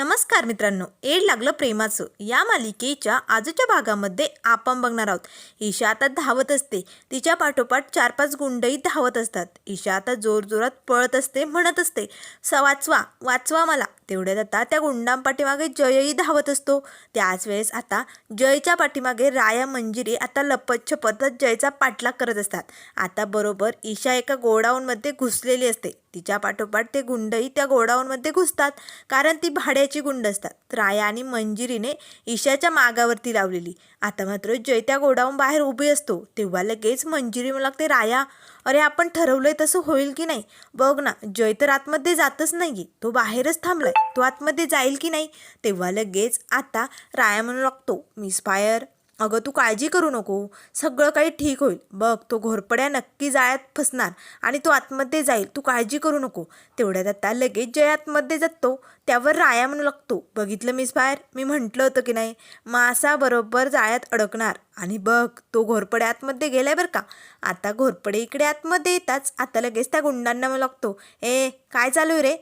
नमस्कार मित्रांनो एड लागलं प्रेमाचं. या मालिकेच्या आजच्या भागामध्ये आपण बघणार आहोत. ईशा आता धावत असते. तिच्या पाठोपाठ चार पाच गुंडही धावत असतात. ईशा आता जोरजोरात पळत असते म्हणत असते स वाचवा वाचवा मला. तेवढ्यात आता त्या गुंडांपाठीमागे जयही धावत असतो. त्याच वेळेस आता जयच्या पाठीमागे राया मंजिरी आता लपत छपत जयचा पाठलाग करत असतात. आता बरोबर ईशा एका गोडाऊनमध्ये घुसलेली असते. तिच्या पाठोपाठ ते गुंडही त्या गोडाऊनमध्ये घुसतात कारण ती भाड्याची गुंड असतात. राया आणि मंजिरीने ईशाच्या मागावरती लावलेली. आता मात्र जय त्या गोडाऊन बाहेर उभी असतो. तेव्हा लगेच मंजिरी मला लागते राया अरे आपण ठरवलंय तसं होईल की नाही? बघ ना जय तर आतमध्ये जातच नाही तो बाहेरच थांबलाय. तो आतमध्ये जाईल की नाही? तेव्हा लगेच आता राया म्हणू लागतो मिस फायर अगं तू काळजी करू नको. सगळं काही ठीक होईल. बघ तो घोरपड्या नक्की जाळ्यात फसणार आणि तो आतमध्ये जाईल. तू काळजी करू नको. तेवढ्यात आता लगेच जय आतमध्ये जातो त्यावर राया म्हणू लागतो. बघितलं मिस बाहेर? मी म्हटलं होतं की नाही मासा बरोबर जाळ्यात अडकणार. आणि बघ तो घोरपडे आतमध्ये गेलाय बरं का? आता घोरपडे इकडे आतमध्ये येताच आता लगेच त्या गुंडांना म्हणू लागतो. ए काय चालू आहे रे?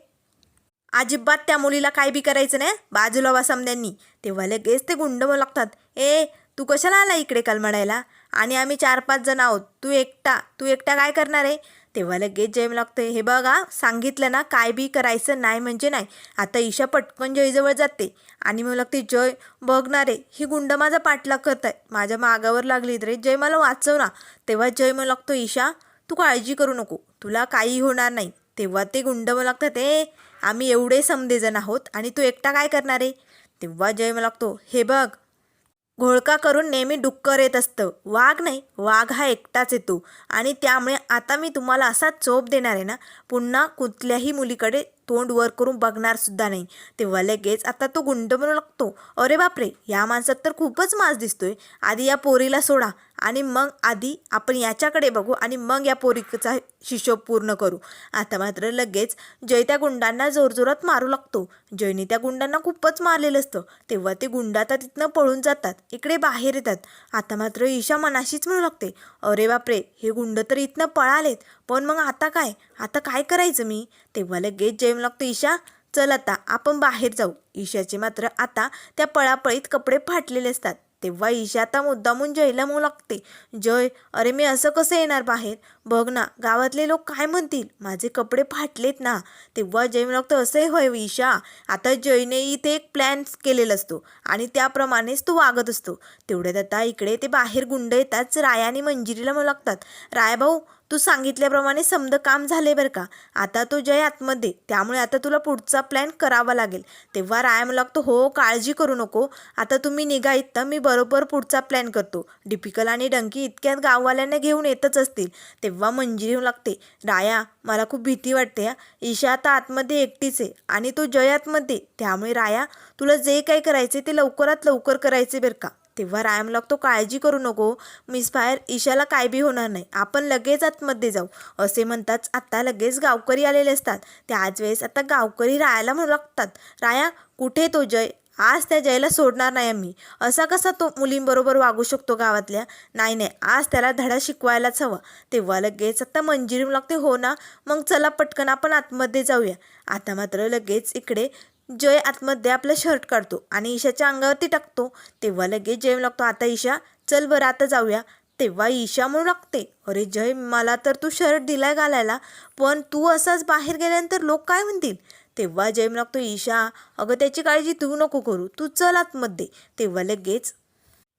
अजिबात त्या मुलीला काय बी करायचं नाही बाजूला वा समद्यांनी तेव्हा लगेच ते गुंड म्हणू लागतात. ए तू कशाला आला इकडे कलमडायला? आणि आम्ही चार पाच जण आहोत. तू एकटा तू एकटा काय करणार आहे? तेव्हा लगेच जय लागतं हे बघा सांगितलं ना काय बी करायचं नाही म्हणजे नाही. आता ईशा पटकन जयजवळ जाते. आणि मग लागते जय बघणार आहे ही गुंड माझा पाठलाग करत आहे माझ्या मागावर लागली रे. जय मला वाचव ना. तेव्हा जय मग लागतो ईशा तू काळजी करू नको. तुला काही होणार नाही. तेव्हा ते गुंड मग लागतात ए आम्ही एवढे समदेजण आहोत. आणि तू एकटा काय करणार आहे? तेव्हा जय मग लागतो हे बघ घोळका करून नेहमी डुक्कर येत असतं. वाघ नाही वाघ हा एकटाच येतो. आणि त्यामुळे आता मी तुम्हाला असा चोप देणार आहे ना पुन्हा कुठल्याही मुलीकडे तोंड वर करून बघणार सुद्धा नाही. तेव्हा लगेच आता तो गुंड म्हणू लागतो. अरे बापरे या माणसात तर खूपच मास दिसतोय. आधी या पोरीला सोडा. आणि मग आधी आपण याच्याकडे बघू आणि मग या पोरीचा हिशोब पूर्ण करू. आता मात्र लगेच जय त्या गुंडांना जोरजोरात मारू लागतो. जयने त्या गुंडांना खूपच मारलेलं असतं. तेव्हा ते गुंड आता तिथनं पळून जातात. इकडे बाहेर येतात. आता मात्र ईशा मनाशीच म्हणू लागते अरे बापरे हे गुंड तर इथनं पळालेत. पण मग आता काय? आता काय करायचं मी? तेव्हा लगेच जय लागतो ईशा चल आता आपण बाहेर जाऊ. ईशाचे मात्र आता त्या पळापळीत कपडे फाटलेले असतात. तेव्हा ईशा आता मुद्दामून जयला मू लागते. जय अरे मी असं कसं येणार बाहेर? बघ ना गावातले लोक काय म्हणतील? माझे कपडे फाटलेत ना. तेव्हा जय म्हणू लागतो असंही होय ईशा. आता जयने इथे एक प्लॅन केलेला असतो आणि त्याप्रमाणेच तो वागत असतो. तेवढ्यात आता इकडे ते बाहेर गुंड येताच राया आणि मंजिरीला म्हणू लागतात. राय भाऊ तू सांगितल्याप्रमाणे समद काम झाले बरं का? आता तो जय आतमध्ये त्यामुळे आता तुला पुढचा प्लॅन करावा लागेल. तेव्हा राय मला लागतो हो काळजी करू नको. आता तुम्ही निघा इथं मी बरोबर पुढचा प्लॅन करतो. डिपिकल आणि डंकी इतक्यात गाववाल्यांना घेऊन येतच असतील. तेव्हा मंजिरी येऊ लागते. राया मला खूप भीती वाटते हा. ईशा आता आतमध्ये एकटीच आहे आणि तो जय आतमध्ये त्यामुळे राया तुला जे काही करायचे ते लवकरात लवकर करायचे बरं का? तेव्हा रायम लागतो काळजी करू नको. मिस फायर ईशाला काय बी होणार नाही. आपण लगेच आतमध्ये जाऊ. असे म्हणताच आता लगेच गावकरी आलेले असतात. त्याच वेळेस आता गावकरी रायाला म्हणू लागतात राया कुठे तो जय? आज त्या जयला सोडणार नाही आम्ही. असा कसा तो मुलींबरोबर वागू शकतो गावातल्या? नाही नाही. आज त्याला धडा शिकवायलाच हवा. तेव्हा लगेच आता मंजिरी लागते हो ना? मग चला पटकन आपण आतमध्ये जाऊया. आता मात्र लगेच इकडे जय आतमध्ये आपलं शर्ट काढतो आणि ईशाच्या अंगावरती टाकतो. तेव्हा लगेच जय लागतो आता ईशा चल बरं आता जाऊया. तेव्हा ईशा म्हणू लागते अरे जय मला तर तू शर्ट दिलाय घालायला. पण तू असाच बाहेर गेल्यानंतर लोक काय म्हणतील? तेव्हा जय लागतो ईशा अगं त्याची काळजी तू नको करू. तू चल आतमध्ये. तेव्हा लगेच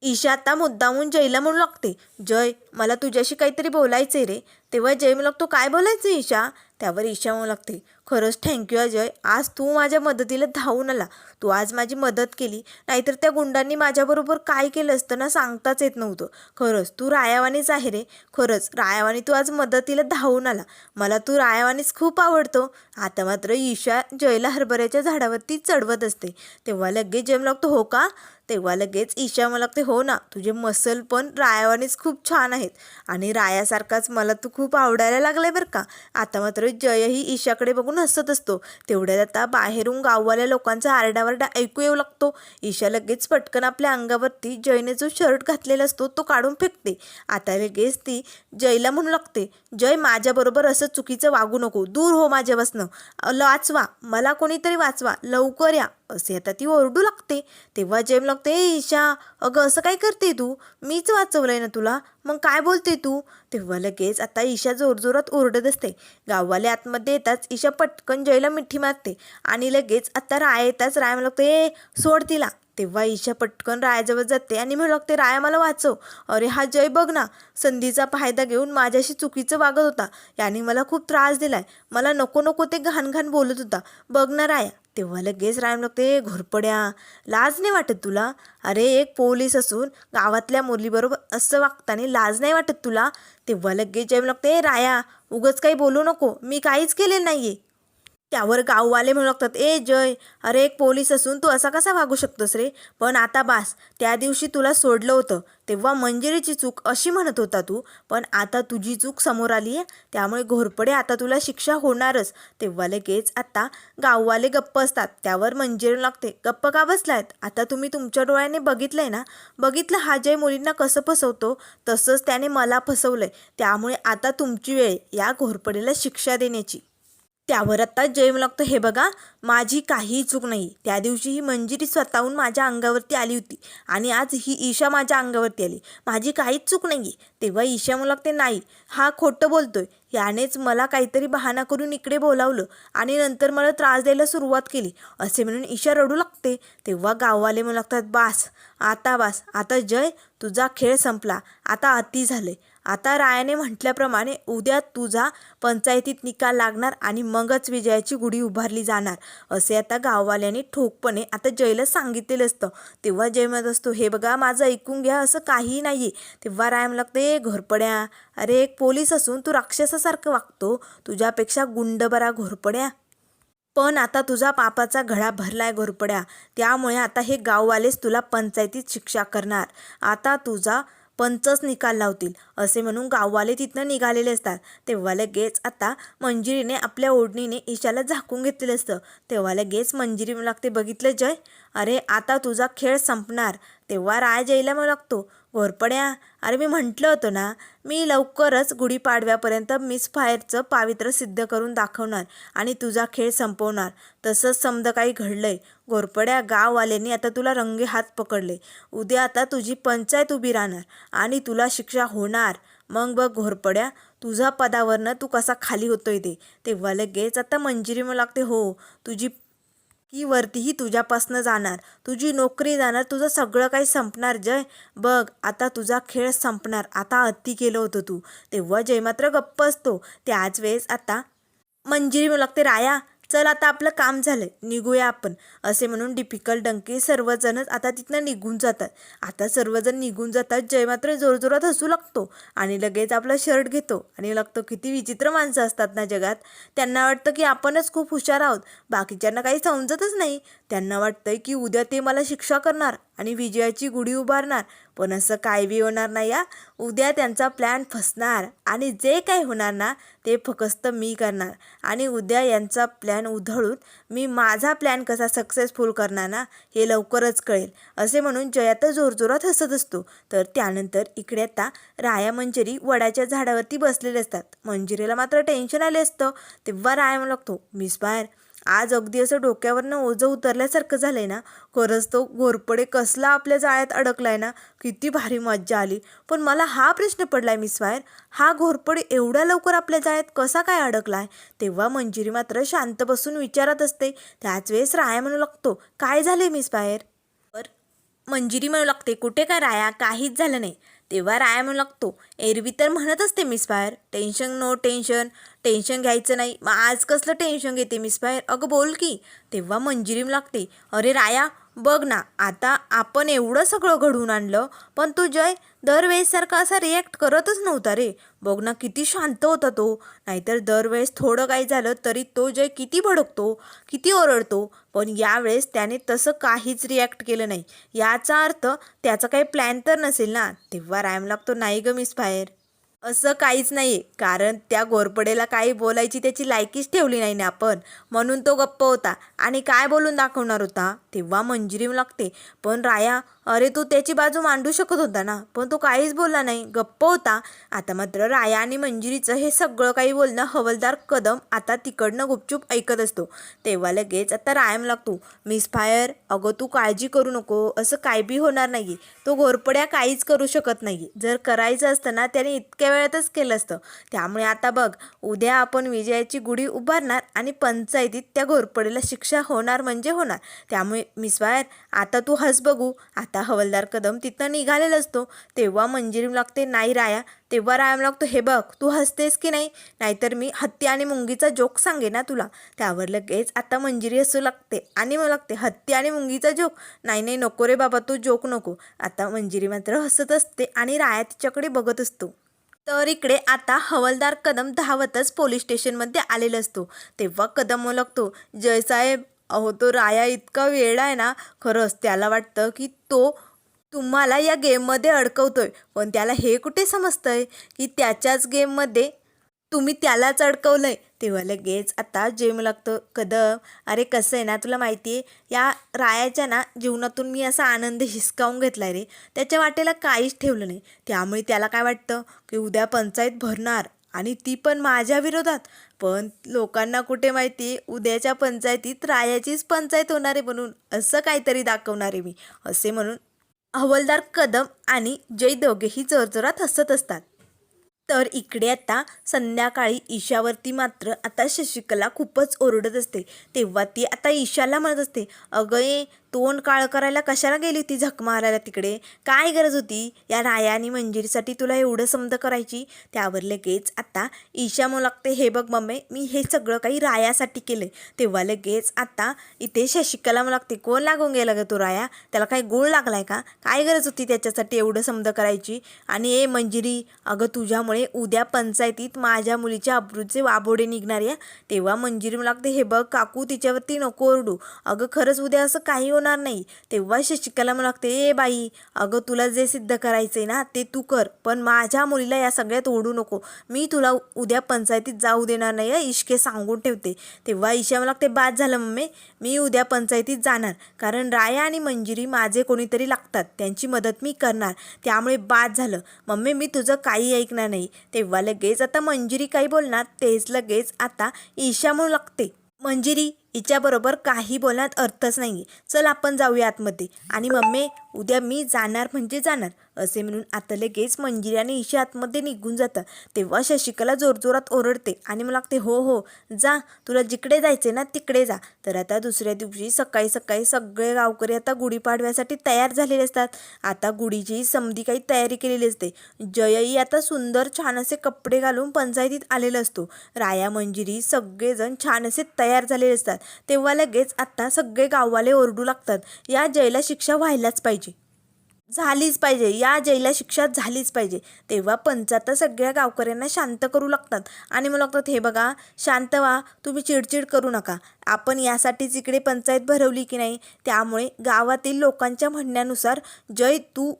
ईशा आता मुद्दामून जयला म्हणू लागते. जय मला तुझ्याशी काहीतरी बोलायचं आहे रे. तेव्हा जय म्हणू लागतो काय बोलायचं ईशा? त्यावर ईशा म्हणू लागते खरंच थँक्यू अजय आज तू माझ्या मदतीला धावून आला. तू आज माझी मदत केली. नाहीतर त्या गुंडांनी माझ्याबरोबर काय केलं असतं ना सांगताच येत नव्हतं. खरंच तू रायावानीच आहे रे. खरंच रायावानी तू आज मदतीला धावून आला. मला तू रायावानीच खूप आवडतो. आता मात्र ईशा जयला हरभऱ्याच्या झाडावरती चढवत असते. तेव्हा लगेच जय लागतो हो का? तेव्हा लगेच ईशा मला लागते हो ना तुझे मसल पण रायावानेच खूप छान आहेत. आणि रायासारखाच मला तू खूप आवडायला लागलाय बरं का. आता मात्र जयही ईशाकडे बघून हसत असतो. तेवढ्यात आता बाहेरून गाववाल्या लोकांचा आरडावरडा ऐकू येऊ लागतो. ईशा लगेच पटकन आपल्या अंगावरती जयने जो शर्ट घातलेला असतो तो काढून फेकते. आता लगेच ती जयला म्हणू लागते जय माझ्याबरोबर असं चुकीचं वागू नको. दूर हो माझ्यापासनं. वाचवा मला कोणीतरी वाचवा. लवकर या. असे आता ती ओरडू लागते. तेव्हा जेम लागते ए ईशा अगं असं काय करते तू? मीच वाचवलंय ना तुला. मग काय बोलते तू? तेव्हा लगेच आता ईशा जोरजोरात ओरडत असते. गाववाले आतमध्ये येताच ईशा पटकन जयला मिठी मारते आणि लगेच आता राय येताच राय मला लागते ए सोड तिला. तेव्हा ईशा पटकन रायाजवळ जाते आणि म्हणू लागते राया मला वाचव. अरे हा जय बघ ना. संधीचा फायदा घेऊन माझ्याशी चुकीचं वागत होता. याने मला खूप त्रास दिलाय. मला नको नको ते घाण घाण बोलत होता. बघ ना राया. तेव्हा लगेच राय लागते घोरपड्या. लाज नाही वाटत तुला? अरे एक पोलीस असून गावातल्या मुलीबरोबर असं वागताना लाज नाही वाटत तुला? तेव्हा लगेच जय लागते राया उगच काही बोलू नको. मी काहीच केलेलं आहे त्यावर गाववाले म्हणू लागतात ए जय अरे एक पोलीस असून तू असा कसा वागू शकतोस रे? पण आता बास त्या दिवशी तुला सोडलं होतं तेव्हा मंजिरीची चूक अशी म्हणत होता तू पण आता तुझी चूक समोर आली आहे त्यामुळे घोरपडे आता तुला शिक्षा होणारच. तेव्हा लगेच आता गाववाले गप्प असतात त्यावर मंजिरी लागते गप्प का बसलायत? आता तुम्ही तुमच्या डोळ्याने बघितलंय ना? बघितलं हा जय मुलींना कसं फसवतो? तसंच त्याने मला फसवलंय त्यामुळे आता तुमची वेळ या घोरपडेला शिक्षा देण्याची. त्यावर आता जय लागतो. हे बघा माझी काहीही चूक नाही. त्या दिवशी ही मंजिरी स्वतःहून माझ्या अंगावरती आली होती आणि आज ही ईशा माझ्या अंगावरती आली. माझी काहीच चूक नाही आहे तेव्हा ईशा मला लागते नाही हा खोटं बोलतोय. यानेच मला काहीतरी बहाणा करून इकडे बोलावलं आणि नंतर मला त्रास द्यायला सुरुवात केली. असे म्हणून ईशा रडू लागते. तेव्हा गाववाले मला लागतात बास आता बास आता जय तुझा खेळ संपला. आता अति झाले आता रायाने म्हटल्याप्रमाणे उद्या तुझा पंचायतीत निकाल लागणार आणि मगच विजयाची गुढी उभारली जाणार असे आता गाववाल्यांनी ठोकपणे आता जयला सांगितलेलं असतं. तेव्हा जय म्हणत असतो हे बघा माझं ऐकून घ्या असं काहीही नाही आहे तेव्हा राय लागते घोरपड्या अरे एक पोलीस असून तू राक्षसासारखं वागतो तुझ्यापेक्षा गुंड बरा घोरपड्या. पण आता तुझा पापाचा घडा भरलाय घोरपड्या त्यामुळे आता हे गाववालेच तुला पंचायतीत शिक्षा करणार. आता तुझा पंचच निकाल लावतील असे म्हणून गाववाले तिथनं निघालेले असतात. तेव्हा लगेच आता मंजिरीने आपल्या ओढणीने ईशाला झाकून घेतलेलं असतं. तेव्हा लगेच मंजिरी म्हणू लागते बघितलं जय? अरे आता तुझा खेळ संपणार. तेव्हा राय जयला म्हणू लागतो घोरपड्या अरे मी म्हटलं होतं ना मी लवकरच गुढीपाडव्यापर्यंत मिस फायरचं पावित्र्य सिद्ध करून दाखवणार आणि तुझा खेळ संपवणार. तसंच समजा काही घडलंय घोरपड्या गाववाल्यांनी आता तुला रंगे हात पकडले. उद्या आता तुझी पंचायत उभी राहणार आणि तुला शिक्षा होणार. मग बघ घोरपड्या तुझा पदावरनं तू कसा खाली होतोय ते. तेव्हा लगेच आता मंजिरी मला लागते हो. तुझी की वरतीही तुझ्यापासनं जाणार. तुझी नोकरी जाणार. तुझं सगळं काही संपणार जय. बघ आता तुझा खेळ संपणार. आता अति केलं होतं तू. तेव्हा जय मात्र गप्प असतो. त्याच वेळेस आता मंजिरी मला लागते राया. चल आता आपलं काम झालंय निघूया आपण असे म्हणून डिफिकल्ट डंके सर्वजणच आता तिथनं निघून जातात. आता सर्वजण निघून जातात जय मात्र जोरजोरात हसू लागतो आणि लगेच आपला शर्ट घेतो आणि लागतो किती विचित्र माणसं असतात ना जगात. त्यांना वाटतं की आपणच खूप हुशार आहोत बाकीच्यांना काही समजतच नाही. त्यांना वाटतंय की उद्या ते मला शिक्षा करणार आणि विजयाची गुढी उभारणार. पण असं काय बी होणार नाही या उद्या त्यांचा प्लॅन फसणार आणि जे काही होणार ना ते फक्त मी करणार. आणि उद्या यांचा प्लॅन उधळून मी माझा प्लॅन कसा सक्सेसफुल करणार ना हे लवकरच कळेल. असे म्हणून जयात जोरजोरात हसत असतो. तर त्यानंतर इकडे आता राया मंजिरी वडाच्या झाडावरती बसलेले असतात. मंजिरीला मात्र टेन्शन आले असतं. तेव्हा राया म्हणू लागतो मिस बाहेर आज अगदी असं डोक्यावरनं ओझं उतरल्यासारखं झालंय ना. खरंच तो घोरपडे कसला आपल्या जाळ्यात अडकलाय ना. किती भारी मज्जा आली. पण मला हा प्रश्न पडलाय मिस वायर. हा घोरपडे एवढ्या लवकर आपल्या जाळ्यात कसा काय अडकलाय? तेव्हा मंजिरी मात्र शांत बसून विचारत असते. त्याच वेळेस राया म्हणू लागतो काय झाले मिस वायर? बर मंजिरी म्हणू लागते कुठे काय राया? काहीच झालं नाही. तेव्हा राया म्हणू लागतो एरवी तर म्हणत असते मिस बाहेर. टेन्शन नो टेन्शन टेन्शन घ्यायचं नाही. मग आज कसलं टेन्शन घेते मिस बाहेर? अगं बोल की. तेव्हा मंजिरीम लागते अरे राया बघ ना आता आपण एवढं सगळं घडवून आणलं पण तू जय दरवेळेससारखा असा रिॲक्ट करतच नव्हता रे. बघ ना किती शांत होता तो. नाहीतर दरवेळेस थोडं काही झालं तरी तो जय किती भडकतो किती ओरडतो. पण यावेळेस त्याने तसं काहीच रिॲक्ट केलं नाही. याचा अर्थ त्याचा काही प्लॅन तर नसेल ना. तेव्हा रॅम लागतो नाही ग मिस बाहेर. असं काहीच नाही कारण त्या घोरपडेला काही बोलायची त्याची लायकीच ठेवली नाही ना आपण. म्हणून तो गप्प होता. आणि काय बोलून दाखवणार होता? तेव्हा मंजिरीम लागते. पण राया अरे तू त्याची बाजू मांडू शकत होता ना पण तो काहीच बोलला नाही. गप्प होता. आता मात्र राया आणि मंजिरीचं हे सगळं काही बोलणं हवलदार कदम आता तिकडनं गुपचूप ऐकत असतो. तेव्हा लगेच आता रायम लागतो. मिस फायर अगं तू काळजी करू नको. असं काय बी होणार नाही तो घोरपड्या काहीच करू शकत नाही जर करायचं असतं ना त्याने इतक्या वेळातच केलं असतं. त्यामुळे आता बघ उद्या आपण विजयाची गुढी उभारणार आणि पंचायतीत त्या घोरपडीला शिक्षा होणार म्हणजे होणार. त्यामुळे मिस फायर आता तू हस बघू. आता हवलदार कदम तिथनं निघालेला असतो. तेव्हा मंजिरी लागते नाही राया. तेव्हा रायाम लागतो हे बघ तू हसतेस की नाही? नाहीतर मी हत्ती आणि मुंगीचा जोक सांगे ना तुला. त्यावर लगेच आता मंजिरी हसू लागते आणि मग लागते हत्ती आणि मुंगीचा जोक? नाही नाही नको रे बाबा तू जोक नको. आता मंजिरी मात्र हसत असते आणि राया तिच्याकडे बघत असतो. तर इकडे आता हवलदार कदम धावतच पोलीस स्टेशनमध्ये आलेला असतो. तेव्हा कदम ओळखतो. जयसाहेब अहो तो राया इतका वेळ आहे ना खरंच त्याला वाटतं की तो तुम्हाला या गेममध्ये अडकवतोय. पण त्याला हे कुठे समजतंय? की त्याच्याच गेममध्ये तुम्ही त्यालाच अडकवलंय. तेव्हा लगेच आता जेम लागतो कदम अरे कसं आहे ना तुला माहिती आहे या रायाच्या ना जीवनातून मी असा आनंद हिसकावून घेतला रे. त्याच्या वाटेला काहीच ठेवलं नाही. त्यामुळे त्याला काय वाटतं? की उद्या पंचायत भरणार. आणि ती पण माझ्या विरोधात. पण लोकांना कुठे माहिती उद्याच्या पंचायतीत रायाचीच पंचायत होणार आहे म्हणून असं काहीतरी दाखवणार आहे मी. असे म्हणून हवलदार कदम आणि जय दोघेही जोरजोरात हसत असतात. तर इकडे आता संध्याकाळी ईशावरती मात्र आता शशिकला खूपच ओरडत असते. तेव्हा ती आता ईशाला म्हणत असते अगं तोंड काळ करायला कशाला गेली होती झक मारायला तिकडे? काय गरज होती? या राया आणि मंजिरीसाठी तुला एवढं समज करायची? त्यावर लगेच आता ईशा मग लागते हे बघ मम्मी मी हे सगळं काही रायासाठी केलं तेव्हा लगेच आता इथे शशिकला मग लागते कोण लागून गेला ग तो राया? त्याला काही गोळ लागलाय का? काय गरज होती त्याच्यासाठी एवढं समज करायची? आणि ए मंजिरी अगं तुझ्यामुळे उद्या पंचायतीत माझ्या मुलीच्या अब्रूचे वाबोडे निघणार या. तेव्हा मंजिरी मला लागते हे बघ काकू तिच्यावरती नको ओरडू. अगं खरंच उद्या असं काही होणार नाही. तेव्हा शशिकला मला लागते ए बाई अगं तुला जे सिद्ध करायचं आहे ना ते तू कर. पण माझ्या मुलीला या सगळ्यात ओढू नको. मी तुला उद्या पंचायतीत जाऊ देणार नाही हं, इश्के सांगून ठेवते. तेव्हा ईशा मला लागते बाद झालं मम्मी मी उद्या पंचायतीत जाणार. कारण राया आणि मंजिरी माझे कोणीतरी लागतात. त्यांची मदत मी करणार. त्यामुळे बाद झालं. मम्मी मी तुझं काही ऐकणार नाही. तेव्हा लगेच आता मंजिरी काही बोलणार तेच लगेच आता ईशा म्हणू लागते. मंजिरी हिच्याबरोबर काही बोलण्यात अर्थच नाही चल आपण जाऊया आतमध्ये. आणि मम्मी उद्या मी जाणार म्हणजे जाणार असे म्हणून आता लगेच मंजिरी आणि ईशा आतमध्ये निघून जातं तेव्हा शशिकला जोरजोरात ओरडते आणि मला लागते हो हो जा तुला जिकडे जायचे ना तिकडे जा. तर आता दुसऱ्या दिवशी सकाळी सकाळी सगळे गावकरी आता गुढीपाडव्यासाठी तयार झालेले असतात. आता गुढीचीही समधी काही तयारी केलेली असते. जयही आता सुंदर छान असे कपडे घालून पंचायतीत आलेला असतो. राया मंजिरी सगळेजण छान असे तयार झालेले असतात. तेव्हा लगेच आता सगळे गाववाले ओरडू लागतात. या जयला शिक्षा व्हायलाच पाहिजे. झालीच पाहिजे. या जयला शिक्षा झालीच पाहिजे. तेव्हा पंचात सगळ्या गावकऱ्यांना शांत करू लागतात. आणि मग लागतात हे बघा शांत व्हा. तुम्ही चिडचिड करू नका. आपण यासाठीच इकडे पंचायत भरवली की नाही? त्यामुळे गावातील लोकांच्या म्हणण्यानुसार जय तू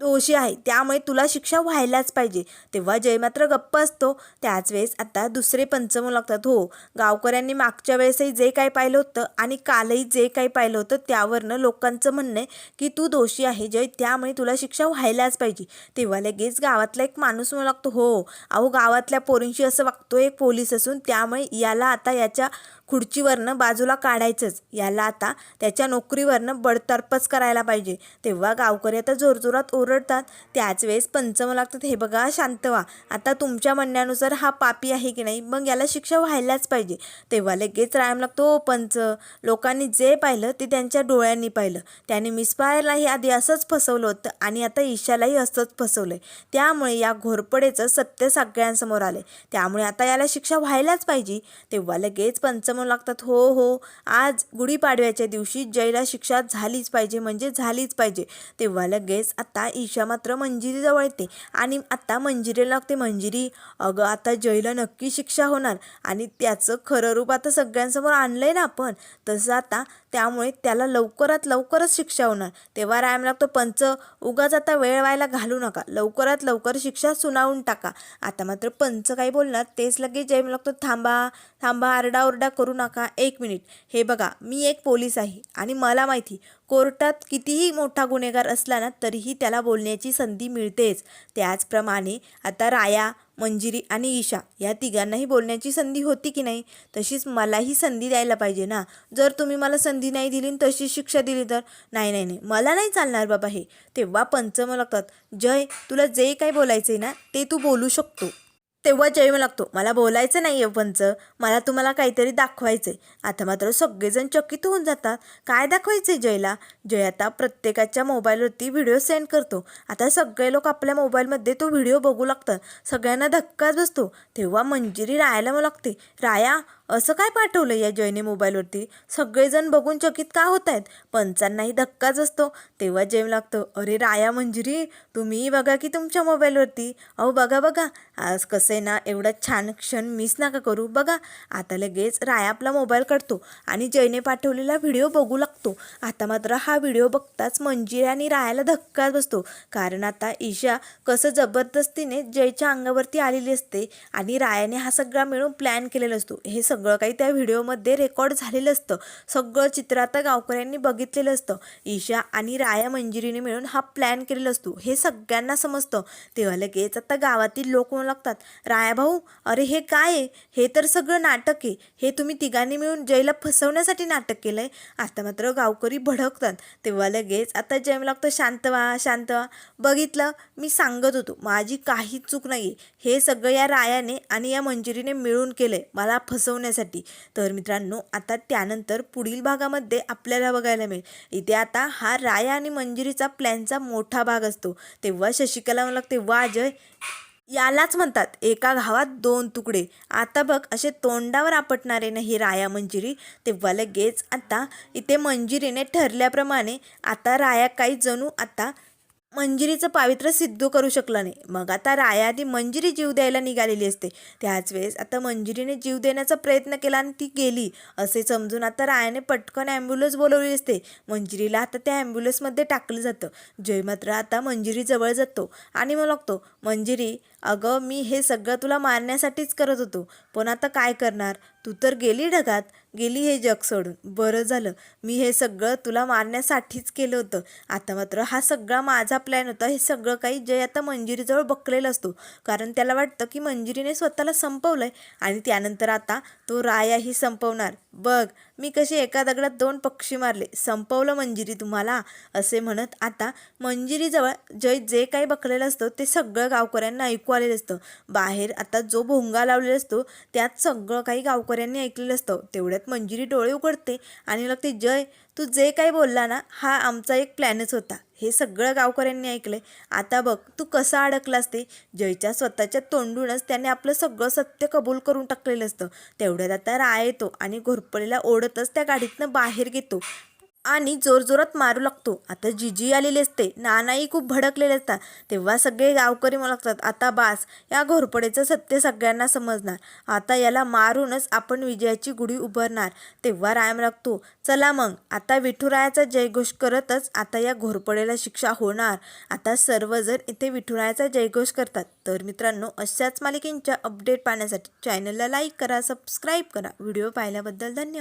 दोषी आहे. त्यामुळे तुला शिक्षा व्हायलाच पाहिजे. तेव्हा जय मात्र गप्प असतो. त्याच वेळेस आता दुसरे पंचम लागतात. हो गावकऱ्यांनी मागच्या वेळेसही जे काही पाहिलं होतं आणि कालही जे काही पाहिलं होतं त्यावरनं लोकांचं म्हणणं आहे की तू दोषी आहे जय. त्यामुळे तुला शिक्षा व्हायलाच पाहिजे. तेव्हा लगेच गावातला एक माणूस म्हणू लागतो. हो अहो गावातल्या पोरींशी असं वागतो एक पोलीस असून त्यामुळे याला आता याच्या खुर्चीवरनं बाजूला काढायचंच. याला आता त्याच्या नोकरीवरनं बडतर्फच करायला पाहिजे. तेव्हा गावकरी आता जोरजोरात ओरडतात. त्याच वेळेस पंचम लागतात. हे बघा शांत व्हा आता तुमच्या म्हणण्यानुसार हा पापी आहे की नाही? मग याला शिक्षा व्हायलाच पाहिजे. तेव्हा लगेच रायम लागतो "ओ पंच लोकांनी जे पाहिलं ते त्यांच्या डोळ्यांनी पाहिलं. त्याने मिसपायरलाही आधी असंच फसवलं होतं आणि आता ईशालाही असंच फसवलं आहे त्यामुळे या घोरपडेचं सत्य सगळ्यांसमोर आलं त्यामुळे आता याला शिक्षा व्हायलाच पाहिजे. तेव्हा लगेच पंचम लागतात हो हो. आज गुढीपाडव्याच्या दिवशी जयला शिक्षा झालीच पाहिजे म्हणजे झालीच पाहिजे. तेव्हा लगेच आता ईशा मात्र मंजिरीजवळ येते आणि आता मंजिरीला लागते मंजिरी. अगं आता जयला नक्की शिक्षा होणार आणि त्याचं खरं रूप आता सगळ्यांसमोर आणलंय ना आपण. तसं आता त्यामुळे त्याला लवकरात लवकरच शिक्षा होणार. तेव्हा राम लागतो पंच उगाच आता वेळ व्हायला घालू नका. लवकरात लवकर शिक्षा सुनावून टाका. आता मात्र पंच काही बोलणार तेच लगेच जय लागतो थांबा थांबा आरडाओरडा करू नका. एक मिनिट. हे बघा मी एक पोलीस आहे आणि मला माहिती. कोर्टात कितीही मोठा गुन्हेगार असला ना तरीही त्याला बोलण्याची संधी मिळतेच. त्याचप्रमाणे आता राया मंजिरी आणि ईशा या तिघांनाही बोलण्याची संधी होती की नाही? तशीच मलाही संधी द्यायला पाहिजे ना. जर तुम्ही मला संधी नाही दिली तशी शिक्षा दिली तर? नाही नाही नाही. मला नाही चालणार बाबा हे. तेव्हा पंचम लागतात जय तुला जे काही बोलायचं आहे ना ते तू बोलू शकतो. तेव्हा जय लागतो मला बोलायचं नाही आहे पंच मला तुम्हाला काहीतरी दाखवायचं आहे आता मात्र सगळेजण चकित होऊन जातात. काय दाखवायचं आहे जयला? जय आता प्रत्येकाच्या मोबाईलवरती व्हिडिओ सेंड करतो. आता सगळे लोक आपल्या मोबाईलमध्ये तो व्हिडिओ बघू लागतात. सगळ्यांना धक्काच बसतो. तेव्हा मंजिरी रायाला मग लागते. राया असं काय पाठवलं या जयने मोबाईलवरती? सगळेजण बघून चकित का होत आहेत पंचांनाही धक्काच असतो. तेव्हा जेम लागतं अरे राया मंजिरी तुम्ही बघा की तुमच्या मोबाईलवरती. अहो बघा बघा. आज कसं आहे ना एवढा छान क्षण मिस नका करू. बघा आता लगेच राया आपला मोबाईल काढतो आणि जयने पाठवलेला व्हिडिओ बघू लागतो. आता मात्र हा व्हिडिओ बघताच मंजिरी आणि रायाला धक्काच बसतो. कारण आता ईशा कसं जबरदस्तीने जयच्या अंगावरती आलेली असते आणि रायाने हा सगळा मिळून प्लॅन केलेला असतो. हे सगळं सगळं काही त्या व्हिडिओमध्ये रेकॉर्ड झालेलं असतं. सगळं चित्र आता गावकऱ्यांनी बघितलेलं असतं. ईशा आणि राया मंजिरीने मिळून हा प्लॅन केलेला असतो. हे सगळ्यांना समजतं. तेव्हा लगेच आता गावातील लोक म्हणू लागतात राया भाऊ अरे हे काय आहे? हे तर सगळं नाटक आहे. हे तुम्ही तिघांनी मिळून जयला फसवण्यासाठी नाटक केलं आहे आता मात्र गावकरी भडकतात. तेव्हा लगेच आता जयम लागतं शांत व्हा शांत व्हा. बघितलं? मी सांगत होतो. माझी काहीच चूक नाही आहे हे सगळं या रायाने आणि या मंजिरीने मिळून केलं आहे मला फसवण्यासाठी. तर मित्रांनो आता त्यानंतर पुढील भागामध्ये आपल्याला बघायला मिळेल. इथे आता हा राया आणि मंजिरीचा प्लॅनचा मोठा भाग असतो. तेव्हा शशिकला म्हणलं लागते वा यालाच म्हणतात एका घावात दोन तुकडे. आता बघ असे तोंडावर आपटणारे ना ही राया मंजिरी तेव्हा लगेच आता इथे मंजिरीने ठरल्याप्रमाणे आता राया काही जणू आता मंजिरीचं पावित्र्य सिद्ध करू शकला नाही. मग आता राया आधी मंजिरी जीव द्यायला निघालेली असते. त्याच वेळेस आता मंजिरीने जीव देण्याचा प्रयत्न केला आणि ती गेली. असे समजून आता रायाने पटकन ॲम्ब्युलन्स बोलवली असते. मंजिरीला आता त्या ॲम्ब्युलन्समध्ये टाकलं जातं. जय मात्र आता मंजिरी जवळ जातो आणि मग लागतो. मंजिरी अगं मी हे सगळं तुला मारण्यासाठीच करत होतो. पण आता काय करणार? तू तर गेली ढगात. गेली हे जग सोडून. बरं झालं. मी हे सगळं तुला मारण्यासाठीच केलं होतं. आता मात्र हा सगळा माझा प्लॅन होता. हे सगळं काही जय आता मंजिरीजवळ बकलेला असतो. कारण त्याला वाटतं की मंजिरीने स्वतःला संपवलं आहे आणि त्यानंतर आता तो रायाही संपवणार. बघ मी कशी एका दगडात दोन पक्षी मारले. संपवलं मंजिरी तुम्हाला? असे म्हणत आता मंजिरीजवळ जय जे काही बकलेलं असतं ते सगळं गावकऱ्यांना ऐकू आलेलं असतं बाहेर आता जो भोंगा लावलेला असतो त्यात सगळं काही गावकऱ्यांनी ऐकलेलं असतं. तेवढ्यात मंजिरी डोळे उघडते आणि लागते जय तू जे काही बोलला ना हा आमचा एक प्लॅनच होता. हे सगळं गावकऱ्यांनी ऐकलंय. आता बघ तू कसा अडकलास ते? जयच्या स्वतःच्या तोंडूनच त्याने आपलं सगळं सत्य कबूल करून टाकलेलं असतं. तेवढ्यात आता राय येतो आणि घोरपडीला ओढतच त्या गाडीतनं बाहेर घेतो आणि जोरजोरात मारू लागतो. आता जिजी आलेली असते. नानाही खूप भडकलेले असतात. तेव्हा सगळे गावकरी मला लागतात आता बास या घोरपडेचं सत्य सगळ्यांना समजणार. आता याला मारूनच आपण विजयाची गुढी उभारणार. तेव्हा रायम लागतो चला मग आता विठुरायाचा जयघोष करतच आता या घोरपडेला शिक्षा होणार. आता सर्वजण इथे विठुरायाचा जयघोष करतात. तर मित्रांनो अशाच मालिकेंच्या अपडेट पाहण्यासाठी चॅनलला लाईक करा सबस्क्राईब करा. व्हिडिओ पाहिल्याबद्दल धन्यवाद.